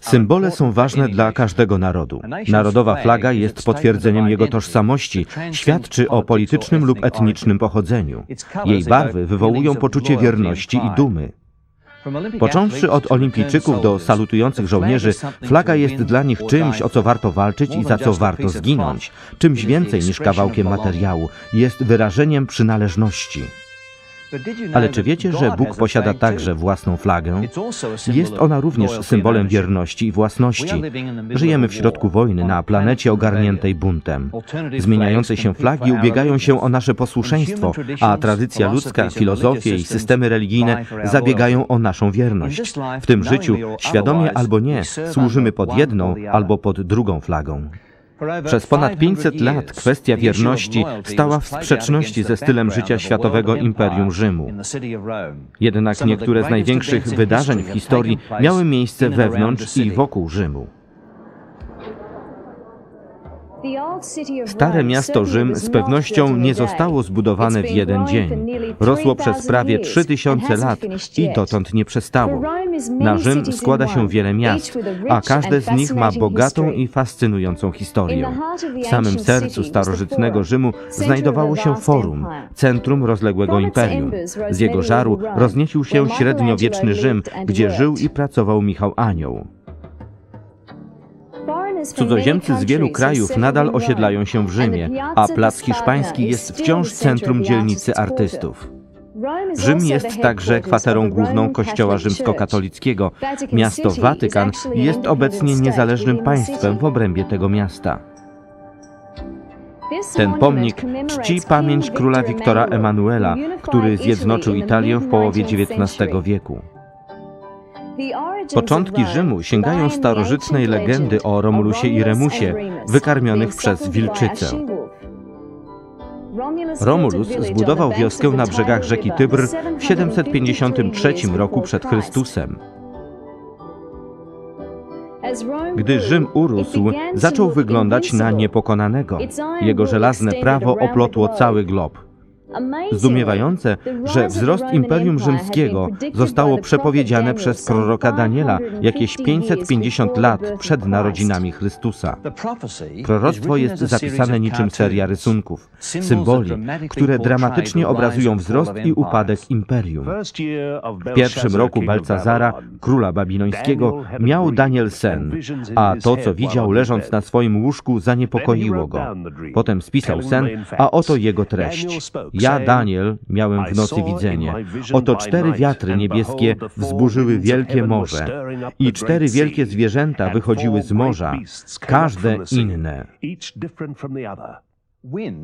Symbole są ważne dla każdego narodu. Narodowa flaga jest potwierdzeniem jego tożsamości, świadczy o politycznym lub etnicznym pochodzeniu. Jej barwy wywołują poczucie wierności i dumy. Począwszy od olimpijczyków do salutujących żołnierzy, flaga jest dla nich czymś, o co warto walczyć i za co warto zginąć. Czymś więcej niż kawałkiem materiału. Jest wyrażeniem przynależności. Ale czy wiecie, że Bóg posiada także własną flagę? Jest ona również symbolem wierności i własności. Żyjemy w środku wojny na planecie ogarniętej buntem. Zmieniające się flagi ubiegają się o nasze posłuszeństwo, a tradycja ludzka, filozofie i systemy religijne zabiegają o naszą wierność. W tym życiu, świadomie albo nie, służymy pod jedną albo pod drugą flagą. Przez ponad 500 lat kwestia wierności stała w sprzeczności ze stylem życia światowego Imperium Rzymu. Jednak niektóre z największych wydarzeń w historii miały miejsce wewnątrz i wokół Rzymu. Stare miasto Rzym z pewnością nie zostało zbudowane w jeden dzień. Rosło przez prawie 3000 lat i dotąd nie przestało. Na Rzym składa się wiele miast, a każde z nich ma bogatą i fascynującą historię. W samym sercu starożytnego Rzymu znajdowało się forum, centrum rozległego imperium. Z jego żaru rozniecił się średniowieczny Rzym, gdzie żył i pracował Michał Anioł. Cudzoziemcy z wielu krajów nadal osiedlają się w Rzymie, a plac hiszpański jest wciąż centrum dzielnicy artystów. Rzym jest także kwaterą główną Kościoła rzymskokatolickiego. Miasto Watykan jest obecnie niezależnym państwem w obrębie tego miasta. Ten pomnik czci pamięć króla Wiktora Emanuela, który zjednoczył Italię w połowie XIX wieku. Początki Rzymu sięgają starożytnej legendy o Romulusie i Remusie, wykarmionych przez wilczycę. Romulus zbudował wioskę na brzegach rzeki Tybr w 753 roku przed Chrystusem. Gdy Rzym urósł, zaczął wyglądać na niepokonanego. Jego żelazne prawo oplotło cały glob. Zdumiewające, że wzrost Imperium Rzymskiego zostało przepowiedziane przez proroka Daniela jakieś 550 lat przed narodzinami Chrystusa. Proroctwo jest zapisane niczym seria rysunków, symboli, które dramatycznie obrazują wzrost i upadek imperium. W pierwszym roku Balcazara, króla babilońskiego, miał Daniel sen, a to, co widział leżąc na swoim łóżku, zaniepokoiło go. Potem spisał sen, a oto jego treść. Ja, Daniel, miałem w nocy widzenie. Oto cztery wiatry niebieskie wzburzyły wielkie morze i cztery wielkie zwierzęta wychodziły z morza, każde inne.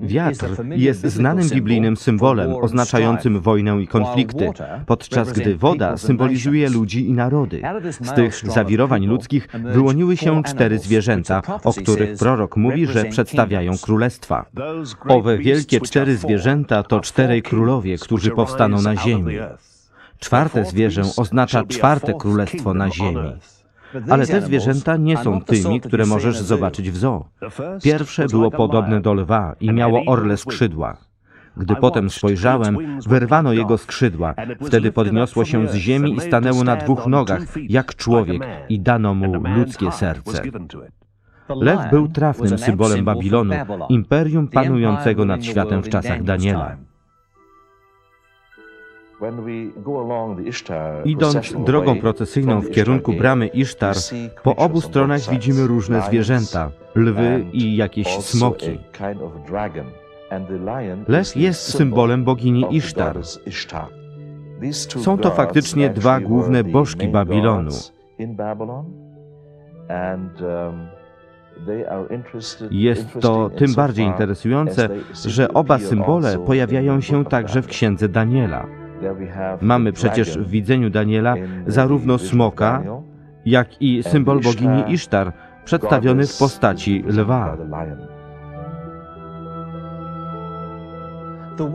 Wiatr jest znanym biblijnym symbolem oznaczającym wojnę i konflikty, podczas gdy woda symbolizuje ludzi i narody. Z tych zawirowań ludzkich wyłoniły się cztery zwierzęta, o których prorok mówi, że przedstawiają królestwa. Owe wielkie cztery zwierzęta to czterej królowie, którzy powstaną na ziemi. Czwarte zwierzę oznacza czwarte królestwo na ziemi. Ale te zwierzęta nie są tymi, które możesz zobaczyć w zoo. Pierwsze było podobne do lwa i miało orle skrzydła. Gdy potem spojrzałem, wyrwano jego skrzydła. Wtedy podniosło się z ziemi i stanęło na dwóch nogach, jak człowiek, i dano mu ludzkie serce. Lew był trafnym symbolem Babilonu, imperium panującego nad światem w czasach Daniela. Idąc drogą procesyjną w kierunku bramy Isztar, po obu stronach widzimy różne zwierzęta, lwy i jakieś smoki. Lew jest symbolem bogini Isztar. Są to faktycznie dwa główne bożki Babilonu. Jest to tym bardziej interesujące, że oba symbole pojawiają się także w księdze Daniela. Mamy przecież w widzeniu Daniela zarówno smoka, jak i symbol bogini Isztar, przedstawiony w postaci lwa.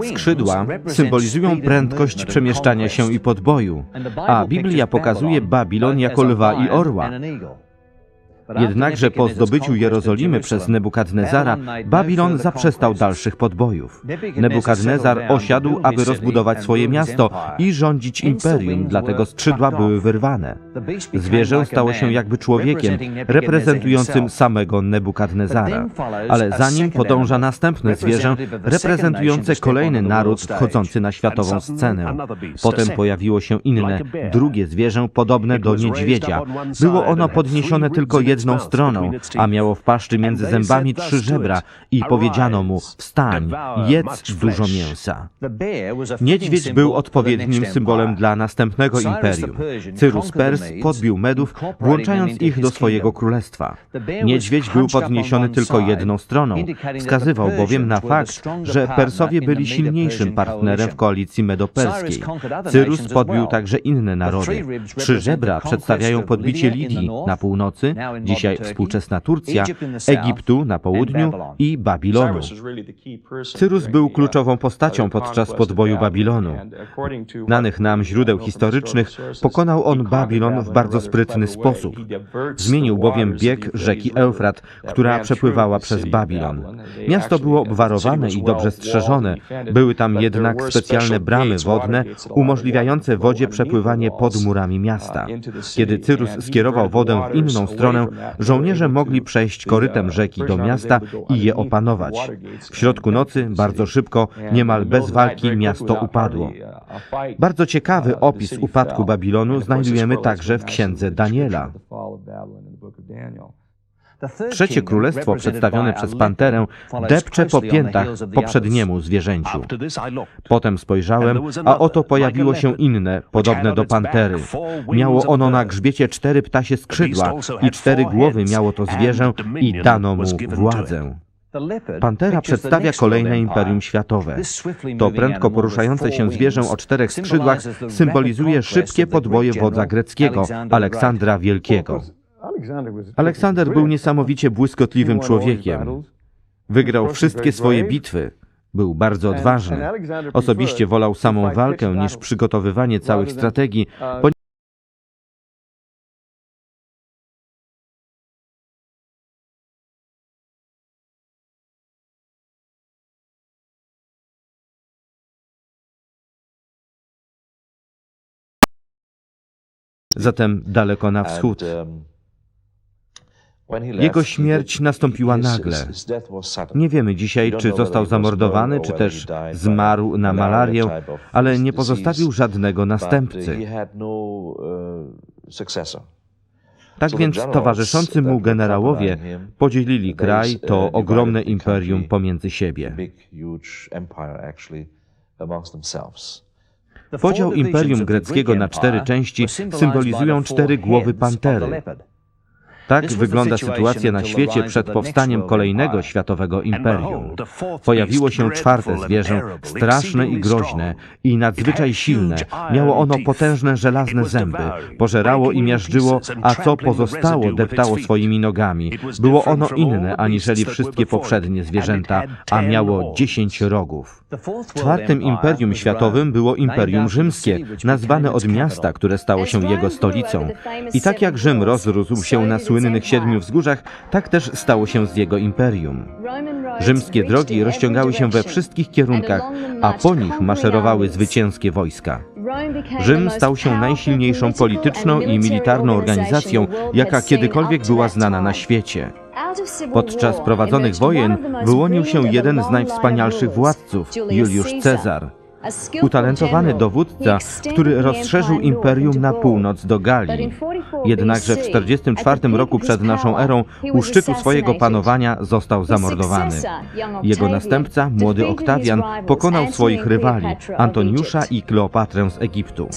Skrzydła symbolizują prędkość przemieszczania się i podboju, a Biblia pokazuje Babilon jako lwa i orła. Jednakże po zdobyciu Jerozolimy przez Nebukadnezara, Babilon zaprzestał dalszych podbojów. Nebukadnezar osiadł, aby rozbudować swoje miasto i rządzić imperium, dlatego skrzydła były wyrwane. Zwierzę stało się jakby człowiekiem, reprezentującym samego Nebukadnezara. Ale za nim podąża następne zwierzę, reprezentujące kolejny naród wchodzący na światową scenę. Potem pojawiło się inne, drugie zwierzę podobne do niedźwiedzia. Było ono podniesione tylko jedną stroną, a miało w paszczy między zębami trzy żebra i powiedziano mu, wstań, jedz dużo mięsa. Niedźwiedź był odpowiednim symbolem dla następnego imperium. Cyrus Pers podbił Medów, włączając ich do swojego królestwa. Niedźwiedź był podniesiony tylko jedną stroną. Wskazywał bowiem na fakt, że Persowie byli silniejszym partnerem w koalicji medoperskiej. Cyrus podbił także inne narody. Trzy żebra przedstawiają podbicie Lidii na północy, dzisiaj współczesna Turcja, Egiptu na południu i Babilonu. Cyrus był kluczową postacią podczas podboju Babilonu. Znanych nam źródeł historycznych pokonał on Babilon w bardzo sprytny sposób. Zmienił bowiem bieg rzeki Eufrat, która przepływała przez Babilon. Miasto było obwarowane i dobrze strzeżone. Były tam jednak specjalne bramy wodne umożliwiające wodzie przepływanie pod murami miasta. Kiedy Cyrus skierował wodę w inną stronę, żołnierze mogli przejść korytem rzeki do miasta i je opanować. W środku nocy, bardzo szybko, niemal bez walki, miasto upadło. Bardzo ciekawy opis upadku Babilonu znajdujemy także w księdze Daniela. Trzecie królestwo przedstawione przez panterę depcze po piętach poprzedniemu zwierzęciu. Potem spojrzałem, a oto pojawiło się inne, podobne do pantery. Miało ono na grzbiecie cztery ptasie skrzydła i cztery głowy miało to zwierzę i dano mu władzę. Pantera przedstawia kolejne imperium światowe. To prędko poruszające się zwierzę o czterech skrzydłach symbolizuje szybkie podboje wodza greckiego, Aleksandra Wielkiego. Aleksander był niesamowicie błyskotliwym człowiekiem. Wygrał wszystkie swoje bitwy. Był bardzo odważny. Osobiście wolał samą walkę niż przygotowywanie całych strategii, zatem daleko na wschód. Jego śmierć nastąpiła nagle. Nie wiemy dzisiaj, czy został zamordowany, czy też zmarł na malarię, ale nie pozostawił żadnego następcy. Tak więc towarzyszący mu generałowie podzielili kraj, to ogromne imperium pomiędzy siebie. Podział imperium greckiego na cztery części symbolizują cztery głowy pantery. Tak wygląda sytuacja na świecie przed powstaniem kolejnego światowego imperium. Pojawiło się czwarte zwierzę, straszne i groźne i nadzwyczaj silne. Miało ono potężne żelazne zęby, pożerało i miażdżyło, a co pozostało deptało swoimi nogami. Było ono inne aniżeli wszystkie poprzednie zwierzęta, a miało dziesięć rogów. Czwartym imperium światowym było Imperium Rzymskie, nazwane od miasta, które stało się jego stolicą. I tak jak Rzym rozrósł się na słynnych siedmiu wzgórzach, tak też stało się z jego imperium. Rzymskie drogi rozciągały się we wszystkich kierunkach, a po nich maszerowały zwycięskie wojska. Rzym stał się najsilniejszą polityczną i militarną organizacją, jaka kiedykolwiek była znana na świecie. Podczas prowadzonych wojen wyłonił się jeden z najwspanialszych władców, Juliusz Cezar. Utalentowany dowódca, który rozszerzył imperium na północ do Galii. Jednakże w 44 roku przed naszą erą u szczytu swojego panowania został zamordowany. Jego następca, młody Oktawian, pokonał swoich rywali, Antoniusza i Kleopatrę z Egiptu.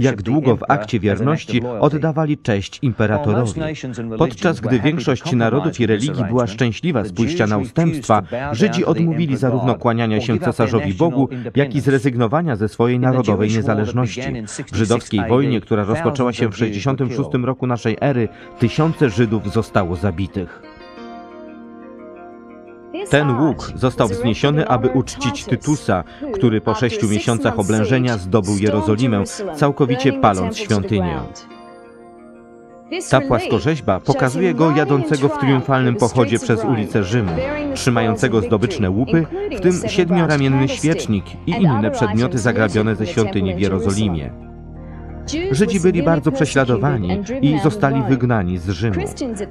Jak długo w akcie wierności oddawali cześć imperatorowi. Podczas gdy większość narodów i religii była szczęśliwa z pójścia na ustępstwa, Żydzi odmówili zarówno kłaniania się cesarzowi Bogu, jak i zrezygnowania ze swojej narodowej niezależności. W żydowskiej wojnie, która rozpoczęła się w 66 roku naszej ery, tysiące Żydów zostało zabitych. Ten łuk został wzniesiony, aby uczcić Tytusa, który po sześciu miesiącach oblężenia zdobył Jerozolimę, całkowicie paląc świątynię. Ta płaskorzeźba pokazuje go jadącego w triumfalnym pochodzie przez ulice Rzymu, trzymającego zdobyczne łupy, w tym siedmioramienny świecznik i inne przedmioty zagrabione ze świątyni w Jerozolimie. Żydzi byli bardzo prześladowani i zostali wygnani z Rzymu.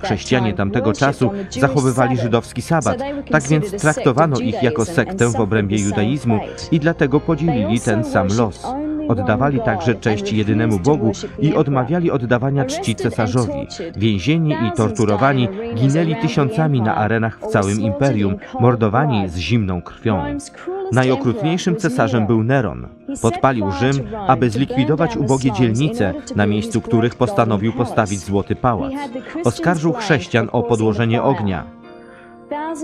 Chrześcijanie tamtego czasu zachowywali żydowski sabat, tak więc traktowano ich jako sektę w obrębie judaizmu i dlatego podzielili ten sam los. Oddawali także cześć jedynemu Bogu i odmawiali oddawania czci cesarzowi. Więzieni i torturowani ginęli tysiącami na arenach w całym imperium, mordowani z zimną krwią. Najokrutniejszym cesarzem był Neron. Podpalił Rzym, aby zlikwidować ubogie dzielnice, na miejscu których postanowił postawić złoty pałac. Oskarżył chrześcijan o podłożenie ognia.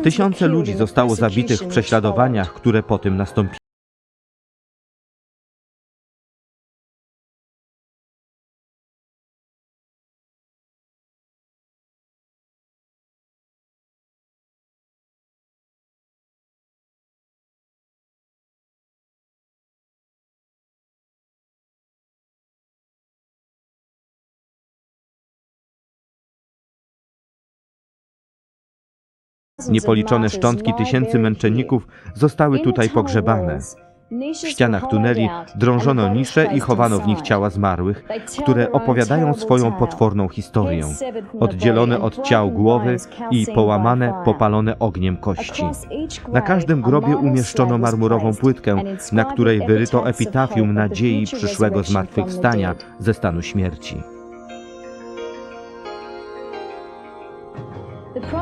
Tysiące ludzi zostało zabitych w prześladowaniach, które po tym nastąpiły. Niepoliczone szczątki tysięcy męczenników zostały tutaj pogrzebane. W ścianach tuneli drążono nisze i chowano w nich ciała zmarłych, które opowiadają swoją potworną historię, oddzielone od ciał głowy i połamane, popalone ogniem kości. Na każdym grobie umieszczono marmurową płytkę, na której wyryto epitafium nadziei przyszłego zmartwychwstania ze stanu śmierci.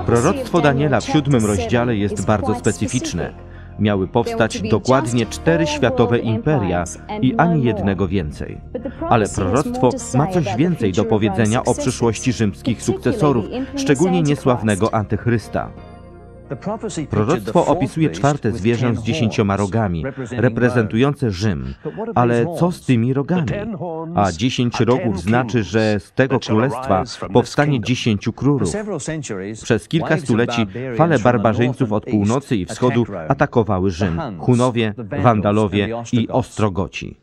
Proroctwo Daniela w siódmym rozdziale jest bardzo specyficzne. Miały powstać dokładnie cztery światowe imperia i ani jednego więcej. Ale proroctwo ma coś więcej do powiedzenia o przyszłości rzymskich sukcesorów, szczególnie niesławnego Antychrysta. Proroctwo opisuje czwarte zwierzę z dziesięcioma rogami, reprezentujące Rzym. Ale co z tymi rogami? A dziesięć rogów znaczy, że z tego królestwa powstanie dziesięciu królów. Przez kilka stuleci fale barbarzyńców od północy i wschodu atakowały Rzym. Hunowie, Wandalowie i Ostrogoci.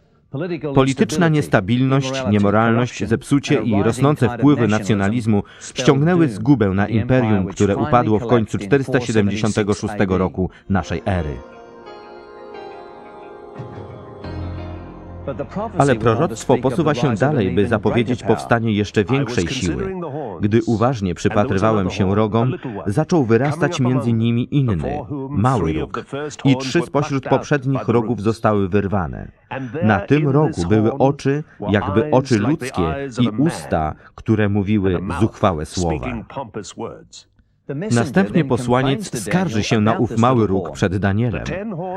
Polityczna niestabilność, niemoralność, zepsucie i rosnące wpływy nacjonalizmu ściągnęły zgubę na imperium, które upadło w końcu 476 roku naszej ery. Ale proroctwo posuwa się dalej, by zapowiedzieć powstanie jeszcze większej siły. Gdy uważnie przypatrywałem się rogom, zaczął wyrastać między nimi inny, mały róg. I trzy spośród poprzednich rogów zostały wyrwane. Na tym rogu były oczy, jakby oczy ludzkie, i usta, które mówiły zuchwałe słowa. Następnie posłaniec skarży się na ów mały róg przed Danielem,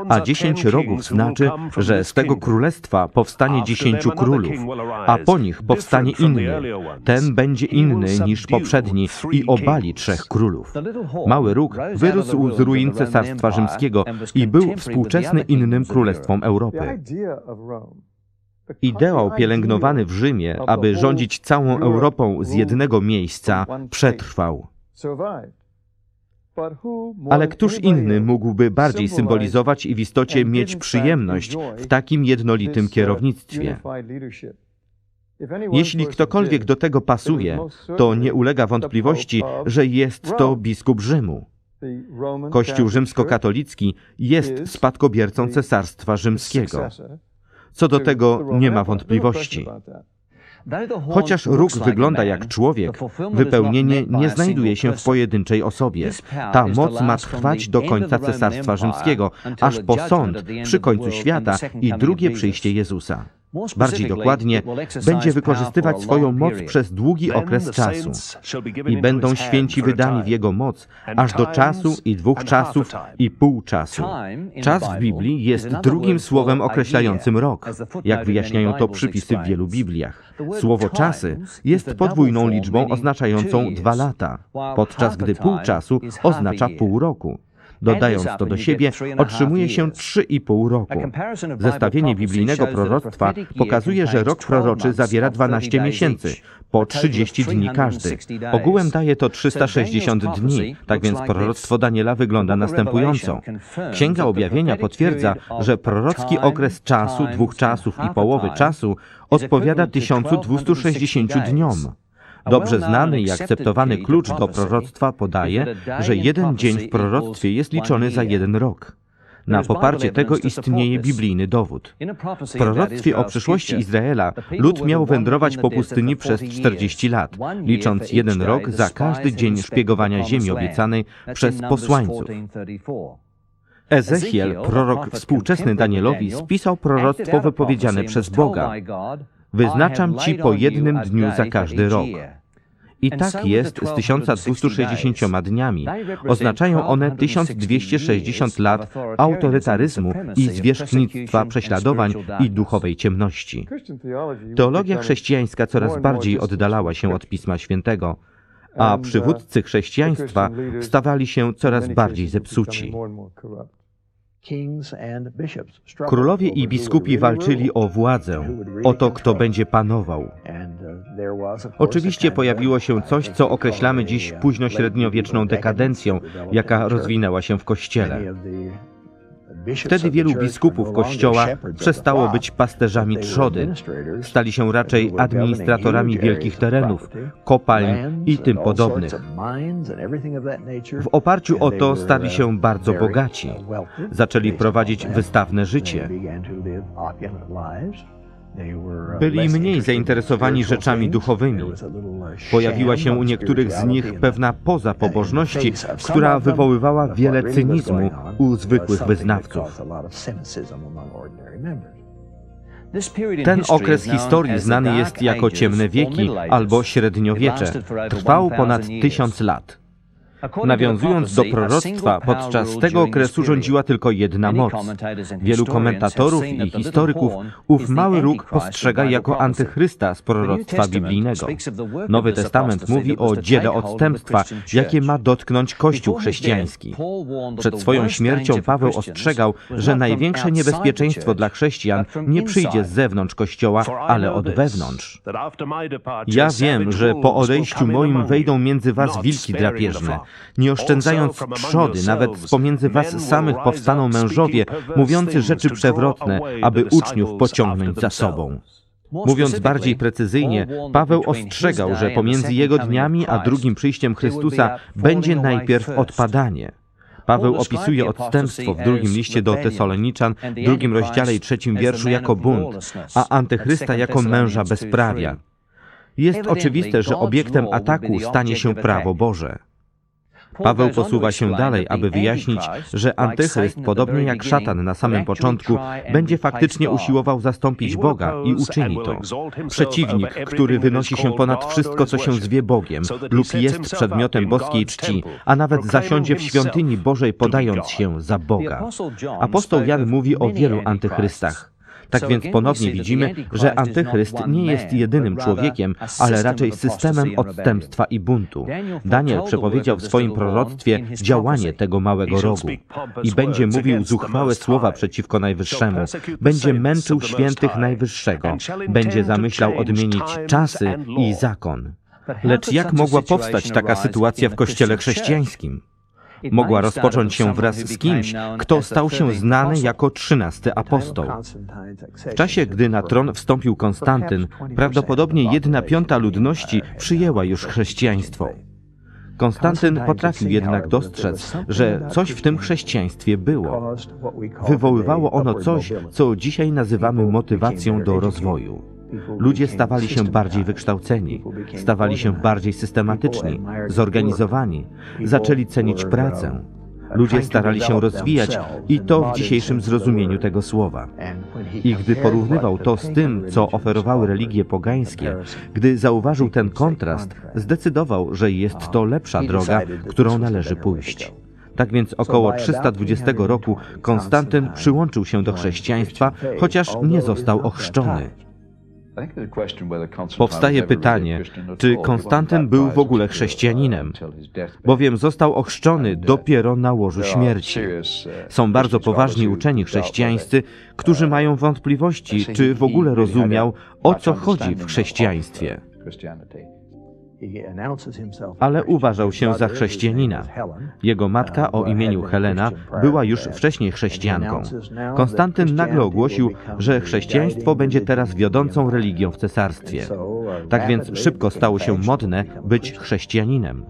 a dziesięć rogów znaczy, że z tego królestwa powstanie dziesięciu królów, a po nich powstanie inny. Ten będzie inny niż poprzedni i obali trzech królów. Mały róg wyrósł z ruin Cesarstwa Rzymskiego i był współczesny innym królestwom Europy. Ideał pielęgnowany w Rzymie, aby rządzić całą Europą z jednego miejsca, przetrwał. Ale któż inny mógłby bardziej symbolizować i w istocie mieć przyjemność w takim jednolitym kierownictwie? Jeśli ktokolwiek do tego pasuje, to nie ulega wątpliwości, że jest to biskup Rzymu. Kościół rzymskokatolicki jest spadkobiercą Cesarstwa Rzymskiego. Co do tego nie ma wątpliwości. Chociaż róg wygląda jak człowiek, wypełnienie nie znajduje się w pojedynczej osobie. Ta moc ma trwać do końca Cesarstwa Rzymskiego, aż po sąd przy końcu świata i drugie przyjście Jezusa. Bardziej dokładnie, będzie wykorzystywać swoją moc przez długi okres czasu. I będą święci wydani w Jego moc, aż do czasu i dwóch czasów i pół czasu. Czas w Biblii jest drugim słowem określającym rok, jak wyjaśniają to przypisy w wielu Bibliach. Słowo czasy jest podwójną liczbą oznaczającą dwa lata, podczas gdy pół czasu oznacza pół roku. Dodając to do siebie, otrzymuje się 3,5 roku. Zestawienie biblijnego proroctwa pokazuje, że rok proroczy zawiera 12 miesięcy, po 30 dni każdy. Ogółem daje to 360 dni, tak więc proroctwo Daniela wygląda następująco. Księga Objawienia potwierdza, że prorocki okres czasu, dwóch czasów i połowy czasu odpowiada 1260 dniom. Dobrze znany i akceptowany klucz do proroctwa podaje, że jeden dzień w proroctwie jest liczony za jeden rok. Na poparcie tego istnieje biblijny dowód. W proroctwie o przyszłości Izraela lud miał wędrować po pustyni przez 40 lat, licząc jeden rok za każdy dzień szpiegowania ziemi obiecanej przez posłańców. Ezechiel, prorok współczesny Danielowi, spisał proroctwo wypowiedziane przez Boga. Wyznaczam ci po jednym dniu za każdy rok. I tak jest z 1260 dniami. Oznaczają one 1260 lat autorytaryzmu i zwierzchnictwa prześladowań i duchowej ciemności. Teologia chrześcijańska coraz bardziej oddalała się od Pisma Świętego, a przywódcy chrześcijaństwa stawali się coraz bardziej zepsuci. Królowie i biskupi walczyli o władzę, o to, kto będzie panował. Oczywiście pojawiło się coś, co określamy dziś późnośredniowieczną dekadencją, jaka rozwinęła się w Kościele. Wtedy wielu biskupów Kościoła przestało być pasterzami trzody. Stali się raczej administratorami wielkich terenów, kopalń i tym podobnych. W oparciu o to stali się bardzo bogaci. Zaczęli prowadzić wystawne życie. Byli mniej zainteresowani rzeczami duchowymi. Pojawiła się u niektórych z nich pewna poza pobożności, która wywoływała wiele cynizmu u zwykłych wyznawców. Ten okres historii znany jest jako ciemne wieki albo średniowiecze. Trwał ponad tysiąc lat. Nawiązując do proroctwa, podczas tego okresu rządziła tylko jedna moc. Wielu komentatorów i historyków ów mały róg postrzega jako antychrysta z proroctwa biblijnego. Nowy Testament mówi o dziele odstępstwa, jakie ma dotknąć Kościół chrześcijański. Przed swoją śmiercią Paweł ostrzegał, że największe niebezpieczeństwo dla chrześcijan nie przyjdzie z zewnątrz Kościoła, ale od wewnątrz. Ja wiem, że po odejściu moim wejdą między was wilki drapieżne nie oszczędzając trzody, nawet z pomiędzy was samych powstaną mężowie, mówiący rzeczy przewrotne, aby uczniów pociągnąć za sobą. Mówiąc bardziej precyzyjnie, Paweł ostrzegał, że pomiędzy jego dniami a drugim przyjściem Chrystusa będzie najpierw odpadanie. Paweł opisuje odstępstwo w drugim liście do Tesaloniczan, w drugim rozdziale i trzecim wierszu jako bunt, a antychrysta jako męża bezprawia. Jest oczywiste, że obiektem ataku stanie się prawo Boże. Paweł posuwa się dalej, aby wyjaśnić, że antychryst, podobnie jak szatan na samym początku, będzie faktycznie usiłował zastąpić Boga i uczyni to. Przeciwnik, który wynosi się ponad wszystko, co się zwie Bogiem lub jest przedmiotem boskiej czci, a nawet zasiądzie w świątyni Bożej podając się za Boga. Apostoł Jan mówi o wielu antychrystach. Tak więc ponownie widzimy, że antychryst nie jest jedynym człowiekiem, ale raczej systemem odstępstwa i buntu. Daniel przepowiedział w swoim proroctwie działanie tego małego rogu i będzie mówił zuchwałe słowa przeciwko Najwyższemu, będzie męczył świętych Najwyższego, będzie zamyślał odmienić czasy i zakon. Lecz jak mogła powstać taka sytuacja w Kościele chrześcijańskim? Mogła rozpocząć się wraz z kimś, kto stał się znany jako trzynasty apostoł. W czasie, gdy na tron wstąpił Konstantyn, prawdopodobnie jedna piąta ludności przyjęła już chrześcijaństwo. Konstantyn potrafił jednak dostrzec, że coś w tym chrześcijaństwie było. Wywoływało ono coś, co dzisiaj nazywamy motywacją do rozwoju. Ludzie stawali się bardziej wykształceni, stawali się bardziej systematyczni, zorganizowani, zaczęli cenić pracę. Ludzie starali się rozwijać i to w dzisiejszym zrozumieniu tego słowa. I gdy porównywał to z tym, co oferowały religie pogańskie, gdy zauważył ten kontrast, zdecydował, że jest to lepsza droga, którą należy pójść. Tak więc około 320 roku Konstantyn przyłączył się do chrześcijaństwa, chociaż nie został ochrzczony. Powstaje pytanie, czy Konstantyn był w ogóle chrześcijaninem, bowiem został ochrzczony dopiero na łożu śmierci. Są bardzo poważni uczeni chrześcijańscy, którzy mają wątpliwości, czy w ogóle rozumiał, o co chodzi w chrześcijaństwie. Ale uważał się za chrześcijanina. Jego matka o imieniu Helena była już wcześniej chrześcijanką. Konstantyn nagle ogłosił, że chrześcijaństwo będzie teraz wiodącą religią w cesarstwie. Tak więc szybko stało się modne być chrześcijaninem.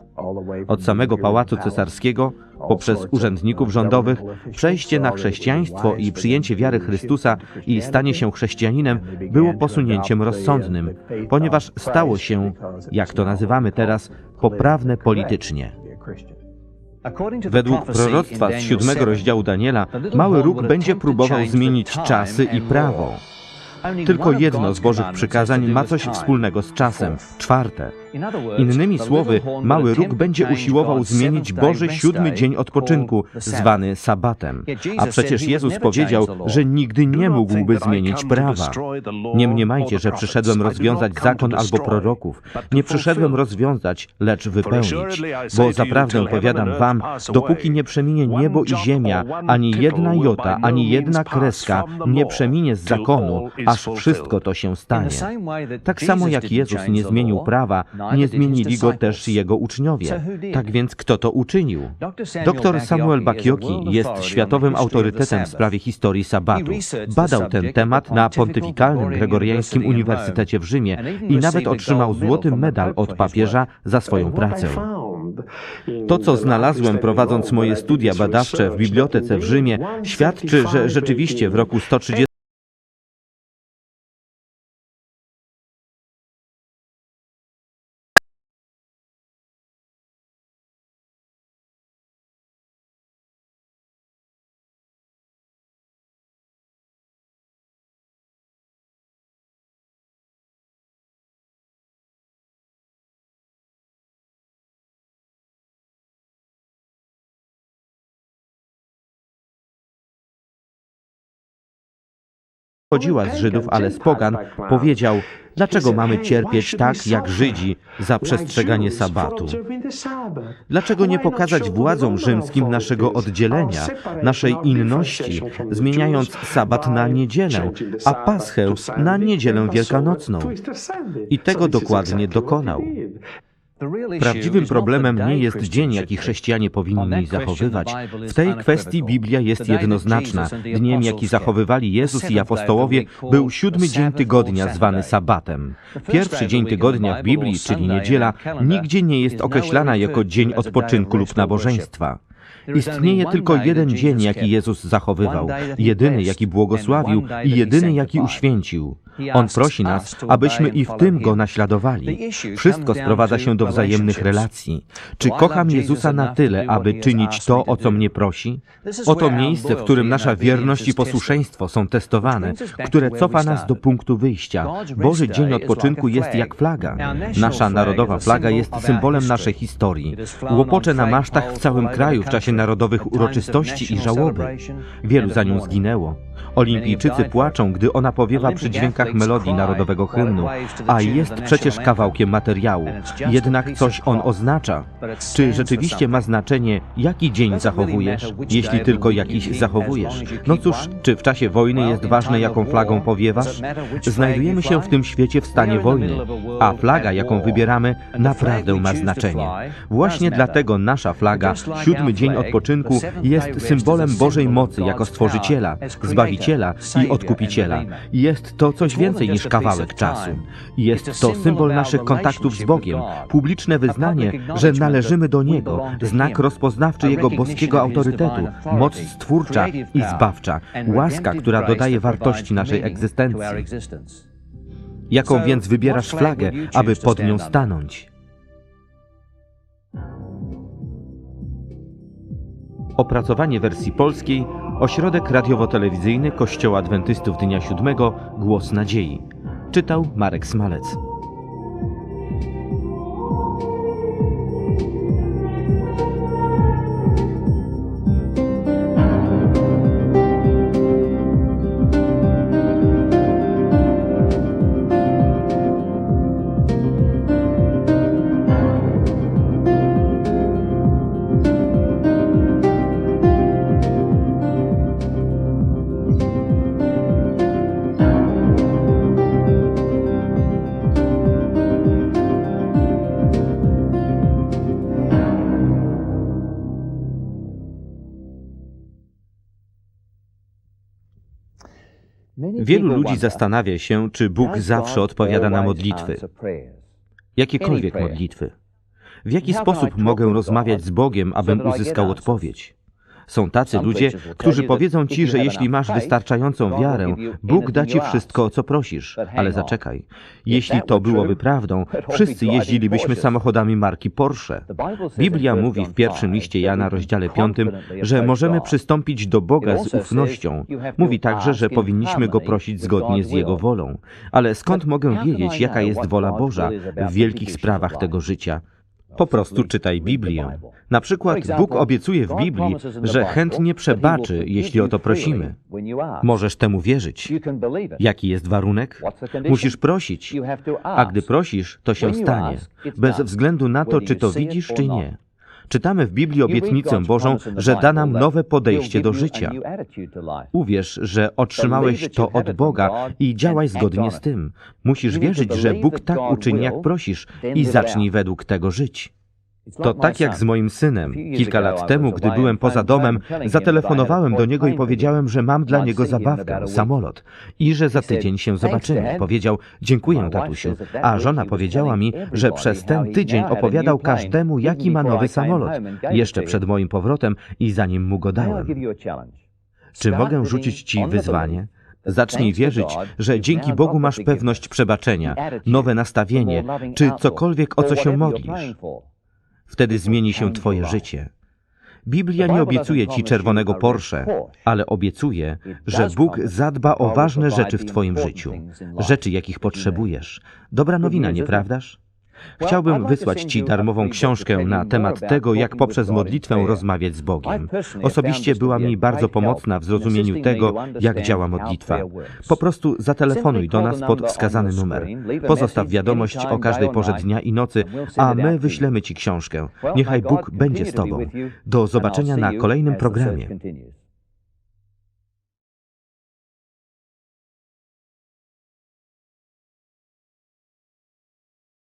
Od samego pałacu cesarskiego, poprzez urzędników rządowych, przejście na chrześcijaństwo i przyjęcie wiary Chrystusa i stanie się chrześcijaninem było posunięciem rozsądnym, ponieważ stało się, jak to nazywamy teraz, poprawne politycznie. Według proroctwa z siódmego rozdziału Daniela, mały róg będzie próbował zmienić czasy i prawo. Tylko jedno z Bożych przykazań ma coś wspólnego z czasem czwarte. Innymi słowy, mały róg będzie usiłował zmienić Boży siódmy dzień odpoczynku, zwany sabatem. A przecież Jezus powiedział, że nigdy nie mógłby zmienić prawa. Nie mniemajcie, że przyszedłem rozwiązać zakon albo proroków. Nie przyszedłem rozwiązać, lecz wypełnić. Bo zaprawdę powiadam wam, dopóki nie przeminie niebo i ziemia, ani jedna jota, ani jedna kreska nie przeminie z zakonu, aż wszystko to się stanie. Tak samo jak Jezus nie zmienił prawa, nie zmienili go też jego uczniowie. Tak więc kto to uczynił? Dr Samuel Bakioki jest światowym autorytetem w sprawie historii sabatu. Badał ten temat na Pontyfikalnym Gregoriańskim Uniwersytecie w Rzymie i nawet otrzymał złoty medal od papieża za swoją pracę. To, co znalazłem prowadząc moje studia badawcze w bibliotece w Rzymie, świadczy, że rzeczywiście w roku 130 pochodziła z Żydów, ale z pogan, powiedział, dlaczego mamy cierpieć tak jak Żydzi za przestrzeganie sabatu? Dlaczego nie pokazać władzom rzymskim naszego oddzielenia, naszej inności, zmieniając sabat na niedzielę, a paschę na niedzielę wielkanocną? I tego dokładnie dokonał. Prawdziwym problemem nie jest dzień, jaki chrześcijanie powinni zachowywać. W tej kwestii Biblia jest jednoznaczna. Dniem, jaki zachowywali Jezus i apostołowie, był siódmy dzień tygodnia, zwany sabatem. Pierwszy dzień tygodnia w Biblii, czyli niedziela, nigdzie nie jest określana jako dzień odpoczynku lub nabożeństwa. Istnieje tylko jeden dzień, jaki Jezus zachowywał, jedyny, jaki błogosławił i jedyny, jaki uświęcił. On prosi nas, abyśmy i w tym Go naśladowali. Wszystko sprowadza się do wzajemnych relacji. Czy kocham Jezusa na tyle, aby czynić to, o co mnie prosi? Oto miejsce, w którym nasza wierność i posłuszeństwo są testowane, które cofa nas do punktu wyjścia. Boży Dzień Odpoczynku jest jak flaga. Nasza narodowa flaga jest symbolem naszej historii. Łopocze na masztach w całym kraju w czasie narodowych uroczystości i żałoby. Wielu za nią zginęło. Olimpijczycy płaczą, gdy ona powiewa przy dźwiękach melodii narodowego hymnu, a jest przecież kawałkiem materiału. Jednak coś on oznacza. Czy rzeczywiście ma znaczenie, jaki dzień zachowujesz, jeśli tylko jakiś zachowujesz? No cóż, czy w czasie wojny jest ważne, jaką flagą powiewasz? Znajdujemy się w tym świecie w stanie wojny, a flaga, jaką wybieramy, naprawdę ma znaczenie. Właśnie dlatego nasza flaga, siódmy dzień odpoczynku, jest symbolem Bożej mocy jako Stworzyciela, Zbawiciela, Zbawiciela i Odkupiciela. Jest to coś więcej niż kawałek czasu. Jest to symbol naszych kontaktów z Bogiem, publiczne wyznanie, że należymy do Niego, znak rozpoznawczy Jego boskiego autorytetu, moc stwórcza i zbawcza, łaska, która dodaje wartości naszej egzystencji. Jaką więc wybierasz flagę, aby pod nią stanąć? Opracowanie wersji polskiej Ośrodek radiowo-telewizyjny Kościoła Adwentystów Dnia Siódmego Głos Nadziei. Czytał Marek Smalec. Wielu ludzi zastanawia się, czy Bóg zawsze odpowiada na modlitwy, jakiekolwiek modlitwy. W jaki sposób mogę rozmawiać z Bogiem, abym uzyskał odpowiedź? Są tacy ludzie, którzy powiedzą ci, że jeśli masz wystarczającą wiarę, Bóg da ci wszystko, o co prosisz. Ale zaczekaj. Jeśli to byłoby prawdą, wszyscy jeździlibyśmy samochodami marki Porsche. Biblia mówi w pierwszym liście Jana, rozdziale 5, że możemy przystąpić do Boga z ufnością. Mówi także, że powinniśmy Go prosić zgodnie z Jego wolą. Ale skąd mogę wiedzieć, jaka jest wola Boża w wielkich sprawach tego życia? Po prostu czytaj Biblię. Na przykład Bóg obiecuje w Biblii, że chętnie przebaczy, jeśli o to prosimy. Możesz temu wierzyć. Jaki jest warunek? Musisz prosić. A gdy prosisz, to się stanie, bez względu na to, czy to widzisz, czy nie. Czytamy w Biblii obietnicę Bożą, że da nam nowe podejście do życia. Uwierz, że otrzymałeś to od Boga i działaj zgodnie z tym. Musisz wierzyć, że Bóg tak uczyni, jak prosisz i zacznij według tego żyć. To tak jak z moim synem. Kilka lat temu, gdy byłem poza domem, zatelefonowałem do niego i powiedziałem, że mam dla niego zabawkę, samolot. I że za tydzień się zobaczymy. Powiedział, dziękuję tatusiu. A żona powiedziała mi, że przez ten tydzień opowiadał każdemu, jaki ma nowy samolot, jeszcze przed moim powrotem i zanim mu go dałem. Czy mogę rzucić ci wyzwanie? Zacznij wierzyć, że dzięki Bogu masz pewność przebaczenia, nowe nastawienie, czy cokolwiek, o co się modlisz. Wtedy zmieni się Twoje życie. Biblia nie obiecuje Ci czerwonego Porsche, ale obiecuje, że Bóg zadba o ważne rzeczy w Twoim życiu, rzeczy, jakich potrzebujesz. Dobra nowina, nieprawdaż? Chciałbym wysłać Ci darmową książkę na temat tego, jak poprzez modlitwę rozmawiać z Bogiem. Osobiście była mi bardzo pomocna w zrozumieniu tego, jak działa modlitwa. Po prostu zatelefonuj do nas pod wskazany numer. Pozostaw wiadomość o każdej porze dnia i nocy, a my wyślemy Ci książkę. Niechaj Bóg będzie z Tobą. Do zobaczenia na kolejnym programie.